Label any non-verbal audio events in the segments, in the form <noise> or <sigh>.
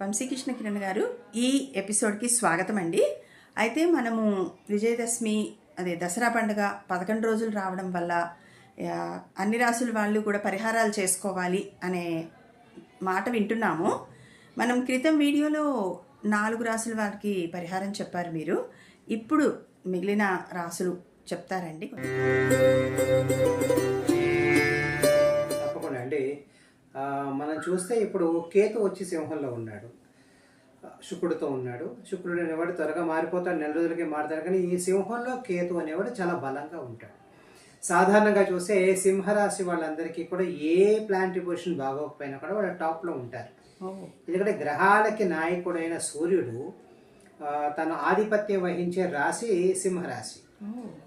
వంశీకృష్ణ కిరణ్ గారు ఈ ఎపిసోడ్కి స్వాగతం అండి అయితే మనము విజయదశమి అదే దసరా పండుగ పదకొండు రోజులు రావడం వల్ల అన్ని రాసుల వాళ్ళు కూడా పరిహారాలు చేసుకోవాలి అనే మాట వింటున్నాము. మనం క్రితం వీడియోలో నాలుగు రాసుల వారికి పరిహారం చెప్పారు మీరు. ఇప్పుడు మిగిలిన రాసులు చెప్తారండి. మనం చూస్తే ఇప్పుడు కేతు వచ్చి సింహంలో ఉన్నాడు. శుక్రుడితో ఉన్నాడు. శుక్రుడు అనేవాడు త్వరగా మారిపోతాడు నెల రోజులకే మారుతాడు కానీ ఈ సింహంలో కేతు అనేవాడు చాలా బలంగా ఉంటాడు. సాధారణంగా చూస్తే సింహరాశి వాళ్ళందరికీ కూడా ఏ ప్లాంట్ పొజిషన్ బాగోకపోయినా కూడా వాళ్ళు టాప్లో ఉంటారు. ఎందుకంటే గ్రహాలకి నాయకుడైన సూర్యుడు తన ఆధిపత్యం వహించే రాశి సింహరాశి.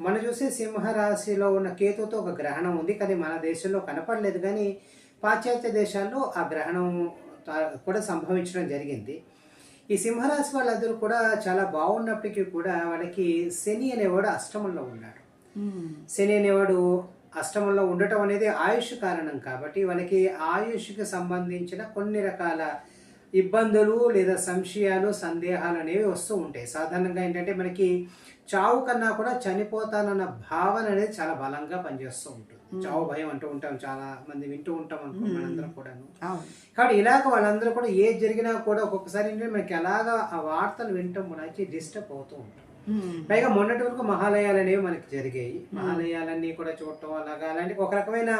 మనం చూసే సింహరాశిలో ఉన్న కేతుతో ఒక గ్రహణం ఉంది కానీ మన దేశంలో కనపడలేదు కానీ పాశ్చాత్య దేశాల్లో ఆ గ్రహణం కూడా సంభవించడం జరిగింది. ఈ సింహరాశి వాళ్ళందరూ కూడా చాలా బాగున్నప్పటికీ కూడా వాళ్ళకి శని అనేవాడు అష్టమంలో ఉన్నాడు. శని అనేవాడు అష్టమంలో ఉండటం అనేది ఆయుష్ కారణం కాబట్టి వాళ్ళకి ఆయుష్కి సంబంధించిన కొన్ని రకాల ఇబ్బందులు లేదా సంశయాలు సందేహాలు అనేవి వస్తూ ఉంటాయి. సాధారణంగా ఏంటంటే మనకి చావు కన్నా కూడా చనిపోతానన్న భావన అనేది చాలా బలంగా పనిచేస్తూ ఉంటుంది. చావు భయం అంటూ ఉంటాం. చాలా మంది వింటూ ఉంటాం అనుకో మనందరం కూడాను. కాబట్టి ఇలాగ వాళ్ళందరూ కూడా ఏది జరిగినా కూడా ఒక్కొక్కసారి ఏంటంటే మనకి అలాగా ఆ వార్తలు వింటాం మనకి డిస్టర్బ్ అవుతూ ఉంటాం. పైగా మొన్నటి వరకు మహాలయాలు అనేవి మనకి జరిగాయి. మహాలయాలన్నీ కూడా చూడటం అలాగా. అలాంటి ఒక రకమైన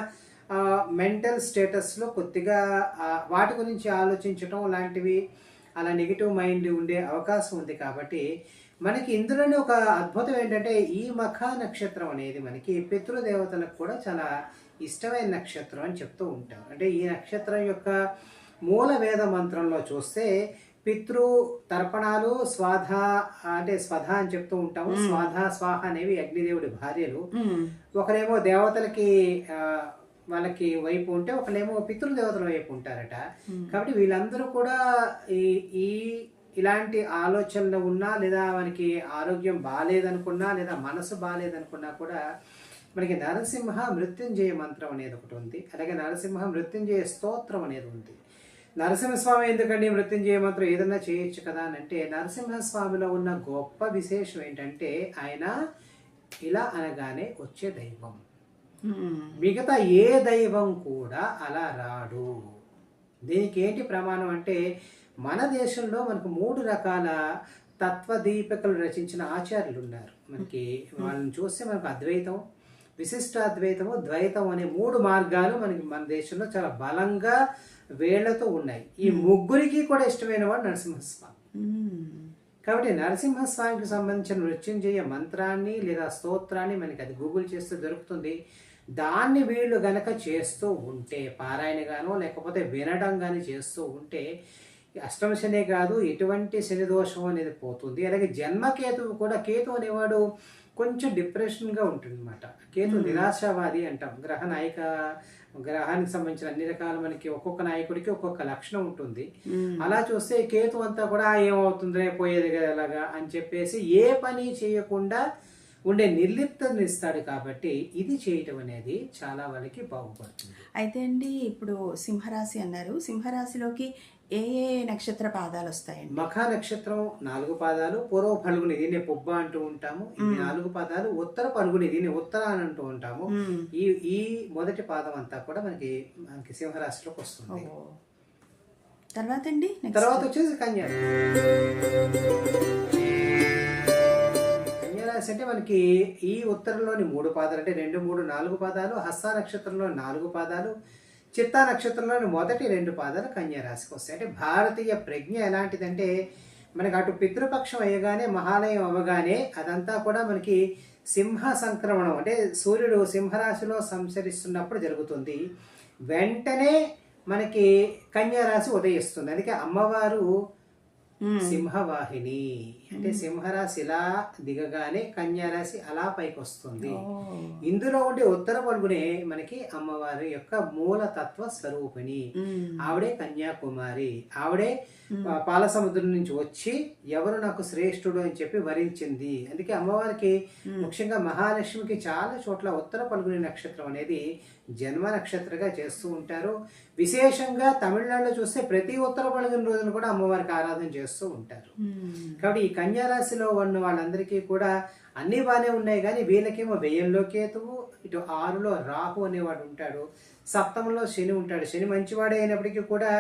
మెంటల్ స్టేటస్లో కొద్దిగా వాటి గురించి ఆలోచించటం లాంటివి అలా నెగిటివ్ మైండ్ ఉండే అవకాశం ఉంది కాబట్టి మనకి ఇందులోనే ఒక అద్భుతం ఏంటంటే ఈ మఖ నక్షత్రం అనేది మనకి పితృదేవతలకు కూడా చాలా ఇష్టమైన నక్షత్రం అని చెప్తూ ఉంటాం అంటే ఈ నక్షత్రం యొక్క మూల వేద మంత్రంలో చూస్తే పితృ తర్పణాలు స్వాధ అంటే స్వధ అని చెప్తూ ఉంటాము. స్వాధ స్వాహ అనేవి అగ్నిదేవుడి భార్యలు. ఒకరేమో దేవతలకి వాళ్ళకి వైపు ఉంటే ఒకరేమో పితృదేవతల వైపు ఉంటారట. కాబట్టి వీళ్ళందరూ కూడా ఈ ఈ ఇలాంటి ఆలోచనలు ఉన్నా లేదా మనకి ఆరోగ్యం బాగాలేదనుకున్నా లేదా మనసు బాగాలేదనుకున్నా కూడా మనకి నరసింహ మృత్యుంజయ మంత్రం అనేది ఒకటి ఉంది. అలాగే నరసింహ మృత్యుంజయ స్తోత్రం అనేది ఉంది. నరసింహస్వామి ఎందుకండి మృత్యుంజయ మంత్రం ఏదన్నా చేయొచ్చు కదా అని అంటే నరసింహస్వామిలో ఉన్న గొప్ప విశేషం ఏంటంటే ఆయన ఇలా అనగానే వచ్చే దైవం. మిగతా ఏ దైవం కూడా అలా రాడు. దీనికి ఏంటి ప్రమాణం అంటే మన దేశంలో మనకు మూడు రకాల తత్వదీపికలు రచించిన ఆచార్యులు ఉన్నారు మనకి వాళ్ళని చూస్తే మనకు అద్వైతం విశిష్టాద్వైతము ద్వైతం అనే మూడు మార్గాలు మనకి మన దేశంలో చాలా బలంగా వేళ్ళతో ఉన్నాయి. ఈ ముగ్గురికి కూడా ఇష్టమైన వాడు నరసింహస్వామి. మ్మ్. కాబట్టి నరసింహస్వామికి సంబంధించిన మృత్యుంజయ మంత్రాన్ని లేదా స్తోత్రాన్ని మనకి అది గూగుల్ చేస్తే దొరుకుతుంది. దాన్ని వీళ్ళు గనక చేస్తూ ఉంటే పారాయణ గానో లేకపోతే వినడం కానీ చేస్తూ ఉంటే అష్టమ శనే కాదు ఎటువంటి శని దోషం అనేది పోతుంది. అలాగే జన్మకేతువు కూడా కేతు అనేవాడు కొంచెం డిప్రెషన్గా ఉంటుంది అనమాట కేతు నిరాశావాది అంటాం. గ్రహ నాయక గ్రహానికి సంబంధించిన అన్ని రకాల మనకి ఒక్కొక్క నాయకుడికి ఒక్కొక్క లక్షణం ఉంటుంది. అలా చూస్తే కేతు అంతా కూడా "ఆ, ఏమవుతుందిరే పోయేది కదా అలాగా అని చెప్పేసి ఏ పని చేయకుండా ఉండే నిర్లిప్తని ఇస్తాడు కాబట్టి ఇది చేయటం అనేది చాలా వాళ్ళకి బాగుపడుతుంది. అయితే అండి ఇప్పుడు సింహరాశి అన్నారు. సింహరాశిలోకి ఏ ఏ నక్షత్ర పాదాలు వస్తాయండి? మఖ నక్షత్రం నాలుగు పాదాలు పూర్వ పలుగుని దీన్ని పుబ్బ అంటూ ఉంటాము. ఈ నాలుగు పాదాలు ఉత్తర పలుగుని దీన్ని ఉత్తర అని అంటూ ఉంటాము. ఈ ఈ మొదటి పాదం అంతా కూడా మనకి మనకి సింహరాశిలోకి వస్తుంది. తర్వాత అండి తర్వాత వచ్చేసి కన్యా. కన్యారాశి అంటే మనకి ఈ ఉత్తరంలోని మూడు పాదాలు అంటే రెండు మూడు నాలుగు పాదాలు హస్త నక్షత్రంలో నాలుగు పాదాలు చిత్తా నక్షత్రంలోని మొదటి రెండు పాదాలు కన్యారాశికి వస్తాయి. అంటే భారతీయ ప్రజ్ఞ ఎలాంటిదంటే మనకి అటు పితృపక్షం అయ్యగానే మహాలయం అవ్వగానే అదంతా కూడా మనకి సింహ సంక్రమణం అంటే సూర్యుడు సింహరాశిలో సంచరిస్తున్నప్పుడు జరుగుతుంది. వెంటనే మనకి కన్యారాశి ఉదయిస్తుంది. అందుకే అమ్మవారు సింహవాహిని. అంటే సింహరాశి ఇలా దిగగానే కన్యారాశి అలా పైకి వస్తుంది. ఇందులో ఉండే ఉత్తర పలుగునే మనకి అమ్మవారి యొక్క మూలతత్వ స్వరూపిణి. ఆవిడే కన్యాకుమారి. ఆవిడే పాల సముద్రం నుంచి వచ్చి ఎవరు నాకు శ్రేష్ఠుడు అని చెప్పి వరించింది. అందుకే అమ్మవారికి ముఖ్యంగా మహాలక్ష్మికి చాలా చోట్ల ఉత్తర పలుగుని నక్షత్రం అనేది జన్మ నక్షత్రగా చేస్తూ ఉంటారు. విశేషంగా తమిళనాడులో చూస్తే ప్రతి ఉత్తర పడుగున రోజున కూడా అమ్మవారికి ఆరాధన చేస్తూ ఉంటారు. కాబట్టి ఈ కన్యారాశిలో ఉన్న వాళ్ళందరికీ కూడా అన్నీ బాగానే ఉన్నాయి కానీ వీళ్ళకేమో వ్యయంలో కేతువు ఇటు ఆరులో రాహు అనేవాడు ఉంటాడు సప్తమంలో శని ఉంటాడు. శని మంచివాడే అయినప్పటికీ కూడా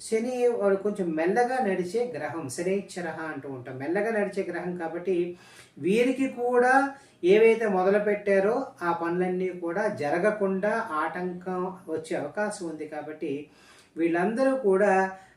శని వాడు కొంచెం మెల్లగా నడిచే గ్రహం శనిశ్చరహ అంటూ ఉంటాం. మెల్లగా నడిచే గ్రహం కాబట్టి వీరికి కూడా ఏవైతే మొదలు పెట్టారో ఆ పనులన్నీ కూడా జరగకుండా ఆటంకం వచ్చే అవకాశం ఉంది కాబట్టి వీళ్ళందరూ కూడా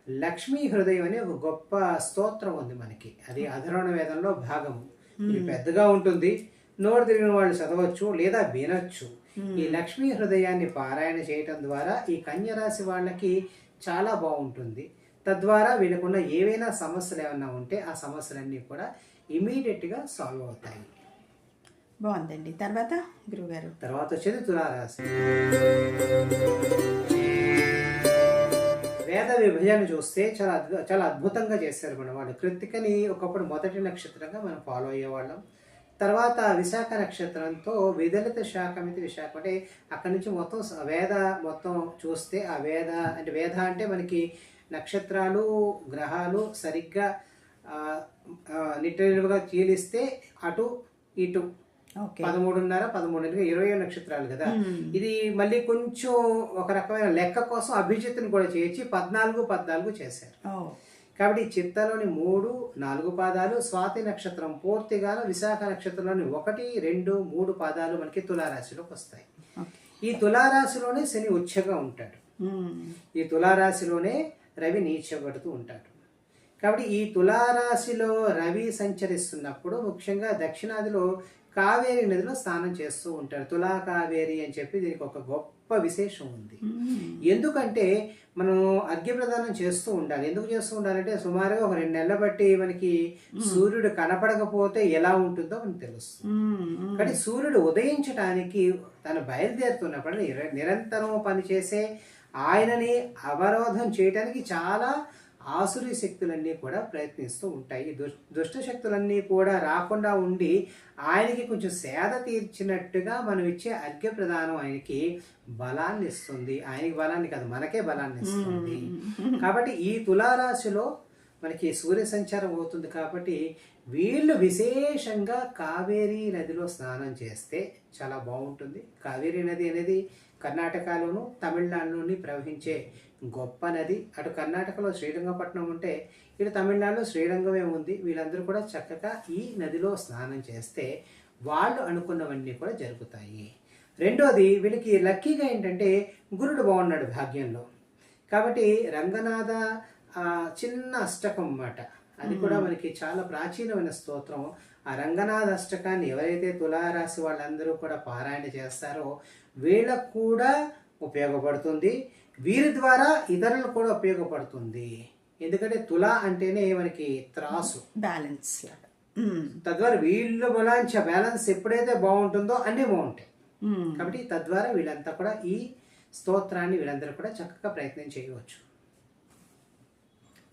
లక్ష్మీ హృదయం అనే ఒక గొప్ప స్తోత్రం ఉంది మనకి. అది అధర్వణ వేదంలో భాగము. ఇది పెద్దగా ఉంటుంది. నోరు తిరిగిన వాళ్ళు చదవచ్చు లేదా వినొచ్చు. ఈ లక్ష్మీ హృదయాన్ని పారాయణ చేయటం ద్వారా ఈ కన్య రాశి వాళ్ళకి చాలా బాగుంటుంది. తద్వారా వీళ్ళకున్న ఏవైనా సమస్యలు ఏమైనా ఉంటే ఆ సమస్యలన్నీ కూడా ఇమీడియట్గా సాల్వ్ అవుతాయి. బాగుందండి. తర్వాత గురువుగారు. తర్వాత వచ్చేది తులారాశి. వేద విభజన చూస్తే చాలా అద్భు చాలా అద్భుతంగా చేశారు మన వాళ్ళు కృతికని ఒకప్పుడు మొదటి నక్షత్రంగా మనం ఫాలో అయ్యేవాళ్ళం. తర్వాత విశాఖ నక్షత్రంతో విదలిత శాఖమితి విశాఖ. అంటే అక్కడి నుంచి మొత్తం వేద మొత్తం చూస్తే ఆ వేద అంటే వేద అంటే మనకి నక్షత్రాలు గ్రహాలు సరిగ్గా ఆ, ఆ, చీలిస్తే అటు ఇటు. పదమూడున్నర పదమూడున్నర ఇరవై నక్షత్రాలు కదా. ఇది మళ్ళీ కొంచెం ఒక రకమైన లెక్క కోసం అభిజిత్తుని కూడా చేర్చి పద్నాలుగు పద్నాలుగు చేశారు. కాబట్టి చిత్తలోని మూడు నాలుగు పాదాలు స్వాతి నక్షత్రం పూర్తిగాను విశాఖ నక్షత్రంలోని ఒకటి రెండు మూడు పాదాలు మనకి తులారాశిలోకి వస్తాయి. ఈ తులారాశిలోనే శని ఉచ్చగా ఉంటాడు. ఈ తులారాశిలోనే రవి నీచబడుతూ ఉంటాడు. కాబట్టి ఈ తులారాశిలో రవి సంచరిస్తున్నప్పుడు ముఖ్యంగా దక్షిణాదిలో కావేరి నదిలో స్నానం చేస్తూ ఉంటారు. తులా కావేరి అని చెప్పి దీనికి ఒక గొప్ప విశేషం ఉంది. ఎందుకంటే మనం అర్ఘ్యప్రదానం చేస్తూ ఉండాలి. ఎందుకు చేస్తూ ఉండాలంటే సుమారుగా ఒక రెండు నెలల బట్టి మనకి సూర్యుడు కనపడకపోతే ఎలా ఉంటుందో మనకు తెలుస్తుంది. కానీ సూర్యుడు ఉదయించడానికి తను బయలుదేరుతున్నప్పుడు నిర- నిరంతరం పనిచేసే ఆయనని అవరోధం చేయడానికి చాలా ఆసురి శక్తులన్నీ కూడా ప్రయత్నిస్తూ ఉంటాయి. దుష్ట శక్తులన్నీ కూడా రాకుండా ఉండి ఆయనకి కొంచెం సేద తీర్చినట్టుగా మనం ఇచ్చే అర్ఘ్య ప్రదానం ఆయనకి బలాన్ని ఇస్తుంది. ఆయనకి బలాన్ని కాదు మనకే బలాన్ని ఇస్తుంది. కాబట్టి ఈ తులారాశిలో మనకి సూర్య సంచారం అవుతుంది కాబట్టి వీళ్ళు విశేషంగా కావేరీ నదిలో స్నానం చేస్తే చాలా బాగుంటుంది. కావేరీ నది అనేది కర్ణాటకలోను తమిళనాడులోని ప్రవహించే గొప్ప నది అటు కర్ణాటకలో శ్రీరంగపట్నం ఉంటే ఇటు తమిళనాడులో శ్రీరంగమే ఉంది. వీళ్ళందరూ కూడా చక్కగా ఈ నదిలో స్నానం చేస్తే వాళ్ళు అనుకున్నవన్నీ కూడా జరుగుతాయి. రెండోది వీళ్ళకి లక్కీగా ఏంటంటే గురుడు బాగున్నాడు భాగ్యంలో. కాబట్టి రంగనాథ చిన్న అష్టకం అన్నమాట. అది కూడా మనకి చాలా ప్రాచీనమైన స్తోత్రం. ఆ రంగనాథ అష్టకాన్ని ఎవరైతే తులారాశి వాళ్ళందరూ కూడా పారాయణ చేస్తారో వీళ్ళకు కూడా ఉపయోగపడుతుంది. వీరి ద్వారా ఇతరులకు కూడా ఉపయోగపడుతుంది. ఎందుకంటే తుల అంటేనే మనకి త్రాసు. Balance hmm. తద్వారా వీళ్ళ బలాంచ బ్యాలెన్స్ ఎప్పుడైతే బాగుంటుందో అన్నీ బాగుంటాయి. మ్మ్. కాబట్టి తద్వారా వీళ్ళంతా కూడా ఈ స్తోత్రాన్ని వీళ్ళందరూ కూడా చక్కగా ప్రయత్నం చేయవచ్చు.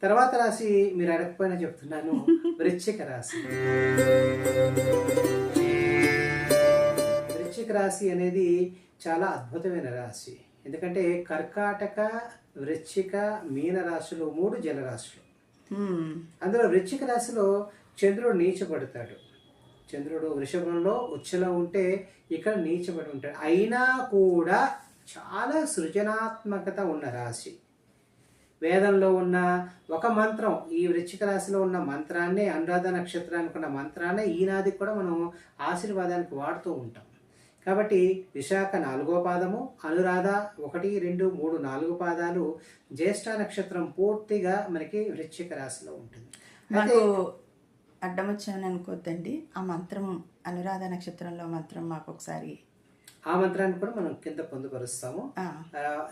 తర్వాత రాశి మీరు అడగకపోయినా చెప్తున్నాను. <laughs> వృశ్చిక రాశి. వృశ్చిక రాశి అనేది చాలా అద్భుతమైన రాశి. ఎందుకంటే కర్కాటక వృశ్చిక మీన రాశులు మూడు జలరాశులు. అందులో వృశ్చిక రాశిలో చంద్రుడు నీచబడతాడు చంద్రుడు వృషభంలో ఉచ్చలో ఉంటే ఇక్కడ నీచబడి ఉంటాడు. అయినా కూడా చాలా సృజనాత్మకత ఉన్న రాశి. వేదంలో ఉన్న ఒక మంత్రం ఈ వృశ్చిక రాశిలో ఉన్న మంత్రాన్నే అనురాధ నక్షత్రానికి ఉన్న మంత్రాన్నే ఈనాది కూడా మనం ఆశీర్వాదానికి వాడుతూ ఉంటాం. కాబట్టి విశాఖ నాలుగో పాదము అనురాధ ఒకటి రెండు మూడు నాలుగు పాదాలు జ్యేష్ఠ నక్షత్రం పూర్తిగా మనకి వృశ్చిక రాశిలో ఉంటుంది. మాకు అడ్డం వచ్చామని అనుకోద్దండి. ఆ మంత్రం అనురాధ నక్షత్రంలో మంత్రం మాకు ఒకసారి ఆ మంత్రాన్ని కూడా మనం కింద పొందుపరుస్తాము.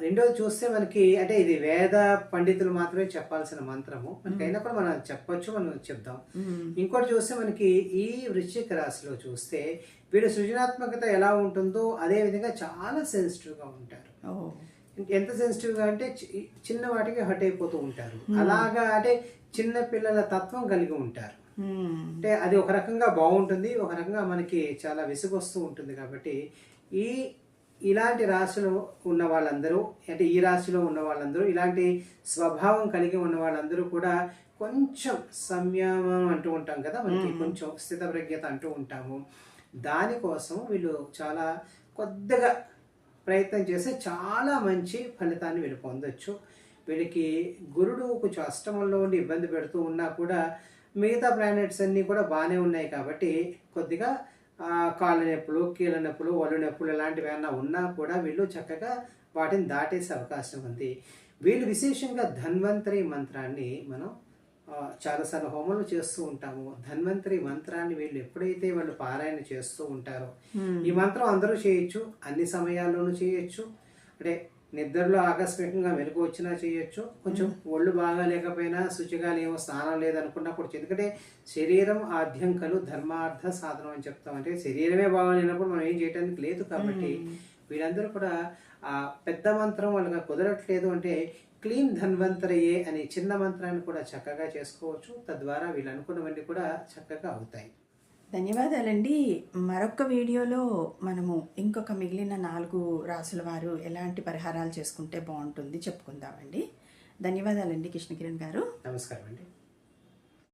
రెండోది చూస్తే మనకి అంటే ఇది వేద పండితులు మాత్రమే చెప్పాల్సిన మంత్రము. మనకి అయినా కూడా మనం చెప్పొచ్చు మనం చెప్దాం. ఇంకోటి చూస్తే మనకి ఈ వృశ్చిక రాశిలో చూస్తే వీడు సృజనాత్మకత ఎలా ఉంటుందో అదే విధంగా చాలా సెన్సిటివ్గా ఉంటారు. ఎంత సెన్సిటివ్గా అంటే చిన్న వాటికి హట్ అయిపోతూ ఉంటారు. అలాగా అంటే చిన్న పిల్లల తత్వం కలిగి ఉంటారు. అంటే అది ఒక రకంగా బాగుంటుంది ఒక రకంగా మనకి చాలా విసుగొస్తూ ఉంటుంది కాబట్టి ఈ ఇలాంటి రాశిలో ఉన్న వాళ్ళందరూ అంటే ఈ రాశిలో ఉన్న వాళ్ళందరూ ఇలాంటి స్వభావం కలిగి ఉన్న వాళ్ళందరూ కూడా కొంచెం సంయమనం అంటూ ఉంటాం కదా మనకి. కొంచెం స్థితప్రజ్ఞత అంటూ ఉంటాము. దానికోసం వీళ్ళు చాలా కొద్దిగా ప్రయత్నం చేస్తే చాలా మంచి ఫలితాన్ని వీళ్ళు పొందొచ్చు. వీళ్ళకి గురుడు కొంచెం అష్టమంలో ఉండి ఇబ్బంది పెడుతూ ఉన్నా కూడా మిగతా ప్లానెట్స్ అన్నీ కూడా బాగానే ఉన్నాయి కాబట్టి కొద్దిగా కాళ్ళ నొప్పులు కీళ్ళ నొప్పులు ఒళ్ళు నొప్పులు ఇలాంటివి ఏమైనా ఉన్నా కూడా వీళ్ళు చక్కగా వాటిని దాటేసే అవకాశం ఉంది. వీళ్ళు విశేషంగా ధన్వంతరి మంత్రాన్ని మనం చాలాసార్లు హోమాలు చేస్తూ ఉంటాము. ధన్వంతరి మంత్రాన్ని వీళ్ళు ఎప్పుడైతే వాళ్ళు పారాయణ చేస్తూ ఉంటారో ఈ మంత్రం అందరూ చేయొచ్చు అన్ని సమయాల్లోనూ చేయొచ్చు. అంటే నిద్రలో ఆకస్మికంగా మెలకు వచ్చినా చేయొచ్చు. కొంచెం ఒళ్ళు బాగా లేకపోయినా శుచిగా లేవో స్నానం లేదనుకున్నప్పుడు చేయొచ్చు. ఎందుకంటే శరీరం ఆద్యం కలు ధర్మార్థ సాధనం అని చెప్తాం. అంటే శరీరమే బాగాలేనప్పుడు మనం ఏం చేయడానికి లేదు కాబట్టి వీళ్ళందరూ కూడా ఆ పెద్ద మంత్రం వాళ్ళకి కుదరట్లేదు అంటే క్లీన్ ధన్వంతరయే అనే చిన్న మంత్రాన్ని కూడా చక్కగా చేసుకోవచ్చు. తద్వారా వీళ్ళు అనుకున్నవన్నీ కూడా చక్కగా అవుతాయి. ధన్యవాదాలండి. మరొక వీడియోలో మనము ఇంకొక మిగిలిన నాలుగు రాసుల వారు ఎలాంటి పరిహారాలు చేసుకుంటే బాగుంటుంది చెప్పుకుందామండి. ధన్యవాదాలండి కృష్ణకిరణ్ గారు. నమస్కారం అండి